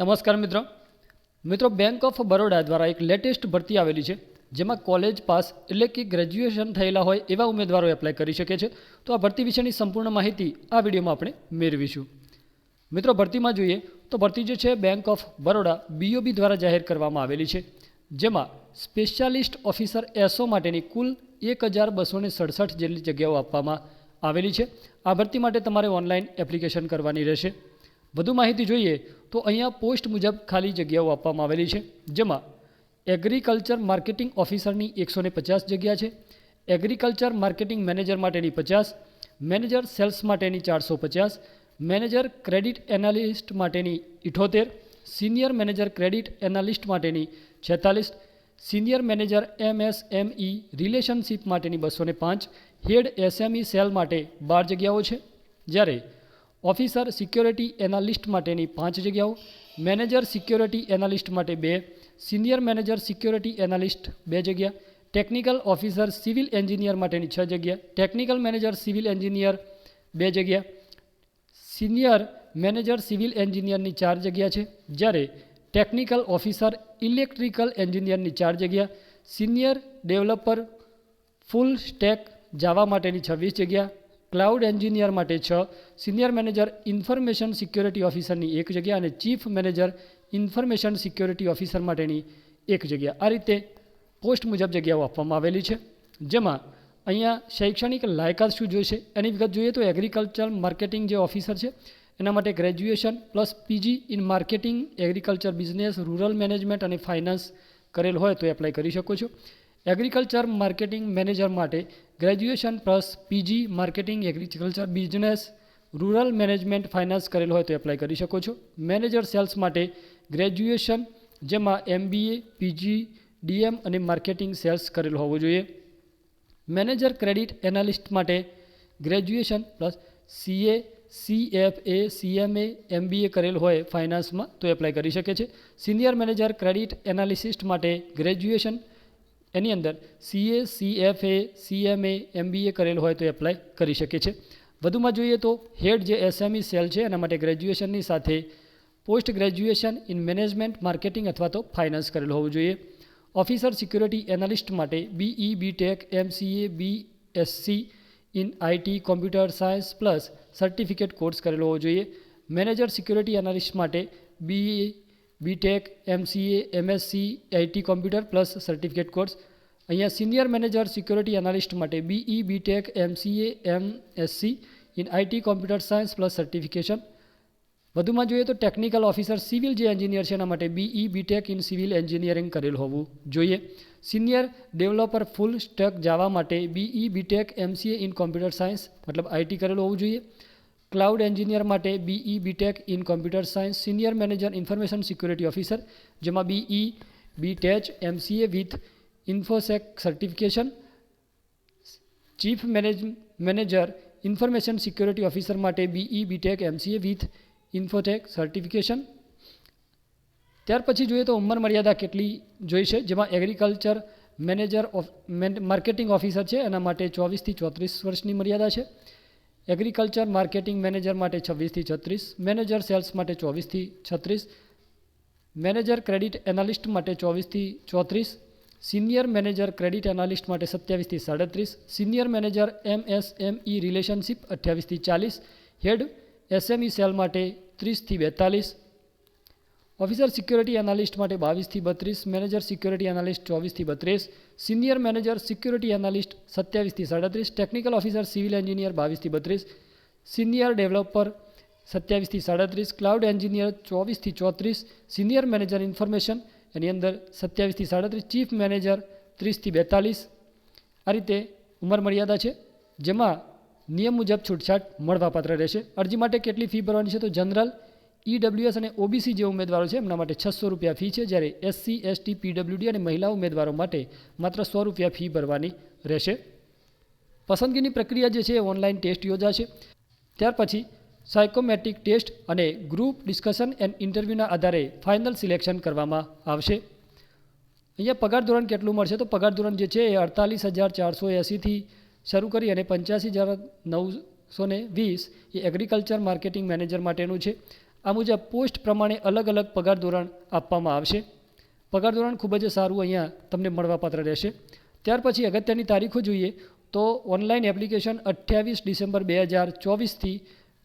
નમસ્કાર મિત્રો. મિત્રો બેંક ઓફ બરોડા દ્વારા એક લેટેસ્ટ ભરતી આવેલી છે, જેમાં કોલેજ પાસ એટલે કે ગ્રેજ્યુએશન થયેલા હોય એવા ઉમેદવારો એપ્લાય કરી શકે છે. તો આ ભરતી વિશેની સંપૂર્ણ માહિતી આ વિડીયોમાં આપણે મેળવીશું. મિત્રો, ભરતીમાં જોઈએ તો ભરતી જે છે બેંક ઓફ બરોડા બીઓબી દ્વારા જાહેર કરવામાં આવેલી છે, જેમાં સ્પેશિયાલિસ્ટ ઓફિસર એસઓ માટેની કુલ એક હજાર બસો સડસઠ જેટલી જગ્યાઓ આપવામાં આવેલી છે. આ ભરતી માટે તમારે ઓનલાઈન એપ્લિકેશન કરવાની રહેશે. વધુ માહિતી જોઈએ તો અહીંયા પોસ્ટ મુજબ ખાલી જગ્યાઓ આપવામાં આવેલી છે, જેમાં એગ્રીકલ્ચર માર્કેટિંગ ઓફિસરની એકસો ને પચાસ જગ્યા છે એગ્રીકલ્ચર માર્કેટિંગ મેનેજર માટેની પચાસ મેનેજર સેલ્સ માટેની ચારસો પચાસ મેનેજર ક્રેડિટ એનાલિસ્ટ માટેની ઇઠોતેર સિનિયર મેનેજર ક્રેડિટ એનાલિસ્ટ માટેની છેતાલીસ સિનિયર મેનેજર એમએસએમઈ રિલેશનશિપ માટેની બસો પાંચ હેડ એસએમઈ સેલ માટે બાર જગ્યાઓ છે. જ્યારે ઓફિસર, સિક્યોરિટી એનાલિસ્ટ માટેની પાંચ જગ્યાઓ, મેનેજર, સિક્યોરિટી એનાલિસ્ટ માટે બે, સિનિયર મેનેજર, સિક્યોરિટી એનાલિસ્ટ બે જગ્યા, ટેકનિકલ ઓફિસર, સિવિલ એન્જિનિયર માટેની છ જગ્યા, ટેકનિકલ મેનેજર, સિવિલ એન્જિનિયર બે જગ્યા, સિનિયર મેનેજર, સિવિલ એન્જિનિયરની ચાર જગ્યા છે. જ્યારે ટેકનિકલ ઓફિસર, ઇલેક્ટ્રિકલ એન્જિનિયરની ચાર જગ્યા, senior developer, full stack Java માટેની છવ્વીસ જગ્યા ક્લાઉડ એન્જિનિયર માટે છ, સિનિયર મેનેજર ઇન્ફોર્મેશન સિક્યોરિટી ઓફિસરની એક જગ્યા અને chief manager information security officer માટેની એક જગ્યા. આ રીતે પોસ્ટ મુજબ જગ્યાઓ આપવામાં આવેલી છે. જેમાં અહીંયા શૈક્ષણિક લાયકાત શું જોઈશે? એની વિગત જોઈએ તો એગ્રીકલ્ચર માર્કેટિંગ જે ઓફિસર છે, એના માટે graduation plus PG in marketing agriculture business rural management અને ફાઇનાન્સ કરેલ હોય તો એપ્લાય કરી શકો છો. એગ્રીકલ્ચર માર્કેટિંગ મેનેજર માટે graduation plus PG marketing agriculture business rural management finance કરેલ હોય તો એપ્લાય કરી શકો છો. મેનેજર સેલ્સ માટે ગ્રેજ્યુએશન જેમાં એમબીએ પીજી ડીએમ અને માર્કેટિંગ સેલ્સ કરેલ હોવું જોઈએ. મેનેજર ક્રેડિટ એનાલિસ્ટ માટે graduation plus CA CF A CMA MBA કરેલ હોય ફાઇનાન્સમાં તો એપ્લાય કરી શકે છે. સિનિયર મેનેજર ક્રેડિટ એનાલિસિસ્ટ માટે ગ્રેજ્યુએશન એની અંદર સીએ સીએફએ સીએમએ એમબીએ કરેલ હોય તો એપ્લાય કરી શકે છે. વધુમાં જોઈએ તો હેડ જે એસએમઈ સેલ છે, એના માટે ગ્રેજ્યુએશનની સાથે post graduation in management, marketing અથવા તો ફાઇનાન્સ કરેલ હોવું જોઈએ. ઓફિસર સિક્યુરિટી એનાલિસ્ટ માટે BE BTech MCA BSc in IT computer science plus certificate course કરેલો હોવો જોઈએ. મેનેજર સિક્યુરિટી એનાલિસ્ટ માટે B BTech MCA MSc IT computer plus certificate course અહીંયા સિનિયર મેનેજર સિક્યોરિટી એનાલિસ્ટ માટે BE BTech MCA MSc in IT computer science plus certification વધુમાં જોઈએ તો technical officer civil જે એન્જિનિયર છે એના માટે BE BTech in civil engineering કરેલ હોવું જોઈએ. Senior developer full stack Java માટે BE BTech MCA in computer science મતલબ આઈટી કરેલું હોવું જોઈએ. ક્લાઉડ એન્જિનિયર માટે BE BTech in computer science senior manager information security officer જેમાં BE BTech MCA with infosec certification chief manage manager information security officer માટે BE BTech MCA with infotech certification ત્યાર પછી જોઈએ તો ઉંમર મર્યાદા કેટલી જોઈશે જેમાં agriculture manager of marketing officer છે, એના માટે ચોવીસથી ચોત્રીસ વર્ષની મર્યાદા છે. એગ્રીકલ્ચર માર્કેટિંગ મેનેજર માટે છવ્વીસથી છત્રીસ, મેનેજર સેલ્સ માટે ચોવીસથી છત્રીસ, મેનેજર ક્રેડિટ એનાલિસ્ટ માટે ચોવીસથી ચોત્રીસ, સિનિયર મેનેજર ક્રેડિટ એનાલિસ્ટ માટે સત્યાવીસથી સાડત્રીસ, સિનિયર મેનેજર એમએસએમઈ રિલેશનશિપ અઠ્યાવીસથી ચાલીસ, હેડ એસએમઈ સેલ માટે ત્રીસથી બેતાલીસ ઓફિસર સિક્યોરિટી એનાલિસ્ટ માટે બાવીસથી બત્રીસ મેનેજર સિક્યોરિટી એનાલિસ્ટ ચોવીસથી બત્રીસ સિનિયર મેનેજર સિક્યોરિટી એનાલિસ્ટ સત્યાવીસથી સાડત્રીસ ટેકનિકલ ઓફિસર સિવિલ એન્જિનિયર બાવીસથી બત્રીસ સિનિયર ડેવલપર સત્યાવીસથી સાડત્રીસ ક્લાઉડ એન્જિનિયર ચોવીસથી ચોત્રીસ સિનિયર મેનેજર ઇન્ફોર્મેશન એની અંદર સત્યાવીસથી સાડત્રીસ ચીફ મેનેજર ત્રીસથી બેતાલીસ. આ રીતે ઉંમર મર્યાદા છે, જેમાં નિયમ મુજબ છૂટછાટ મળવાપાત્ર રહેશે. અરજી માટે કેટલી ફી ભરવાની છે તો જનરલ ઈડબ્લ્યુએસ અને ઓબીસી જે ઉમેદવારો છે, એમના માટે છસો રૂપિયા ફી છે, જ્યારે એસસી, એસટી, પીડબ્લ્યુડી અને મહિલા ઉમેદવારો માટે માત્ર સો રૂપિયા ફી ભરવાની રહેશે. પસંદગીની પ્રક્રિયા જે છે, એ ઓનલાઈન ટેસ્ટ યોજાશે. ત્યાર પછી સાયકોમેટ્રિક ટેસ્ટ અને ગ્રુપ ડિસ્કશન એન્ડ ઇન્ટરવ્યૂના આધારે ફાઇનલ સિલેક્શન કરવામાં આવશે. અહીંયા પગાર ધોરણ કેટલું મળશે? તો પગાર ધોરણ જે છે, એ અડતાલીસ હજાર ચારસો એંસીથી શરૂ કરી અને પંચ્યાસી હજાર નવસો વીસ એ એગ્રીકલ્ચર માર્કેટિંગ મેનેજર માટેનું છે. આ મુજબ પોસ્ટ પ્રમાણે અલગ અલગ પગાર ધોરણ આપવામાં આવશે. પગાર ધોરણ ખૂબ જ સારું અહીંયા તમને મળવાપાત્ર રહેશે. ત્યાર પછી અગત્યની તારીખો જોઈએ તો ઓનલાઈન એપ્લિકેશન અઠ્યાવીસ ડિસેમ્બર બે હજાર ચોવીસથી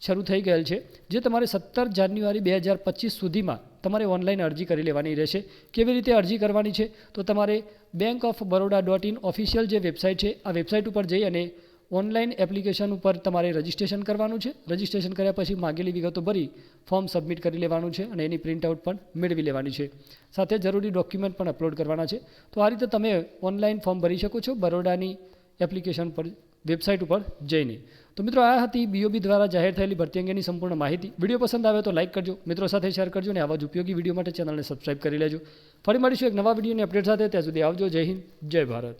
શરૂ થઈ ગયેલ છે, જે તમારે સત્તર જાન્યુઆરી બે હજાર પચીસ સુધીમાં તમારે ઓનલાઈન અરજી કરી લેવાની રહેશે. કેવી રીતે અરજી કરવાની છે? તો તમારે Bank of Baroda dot in official જે વેબસાઇટ છે, આ વેબસાઇટ ઉપર જઈ અને ઓનલાઈન એપ્લિકેશન ઉપર તમારે રજિસ્ટ્રેશન કરવાનું છે. રજિસ્ટ્રેશન કર્યા પછી માગેલી વિગતો ભરી ફોર્મ સબમિટ કરી લેવાનું છે અને એની પ્રિન્ટઆઉટ પણ મેળવી લેવાની છે. સાથે જરૂરી ડોક્યુમેન્ટ પણ અપલોડ કરવાના છે. તો આ રીતે તમે ઓનલાઈન ફોર્મ ભરી શકો છો બરોડાની એપ્લિકેશન પર, વેબસાઇટ ઉપર જઈને. તો મિત્રો, આ હતી બીઓબી દ્વારા જાહેર થયેલી ભરતી અંગેની સંપૂર્ણ માહિતી. વીડિયો પસંદ આવે તો લાઇક કરજો, મિત્રો સાથે શેર કરજો અને આવા જ ઉપયોગી વીડિયો માટે ચેનલને સબસ્ક્રાઇબ કરી લેજો. ફરી મળીશું એક નવા વિડીયોની અપડેટ સાથે. ત્યાં સુધી આવજો. જય હિન્દ, જય ભારત.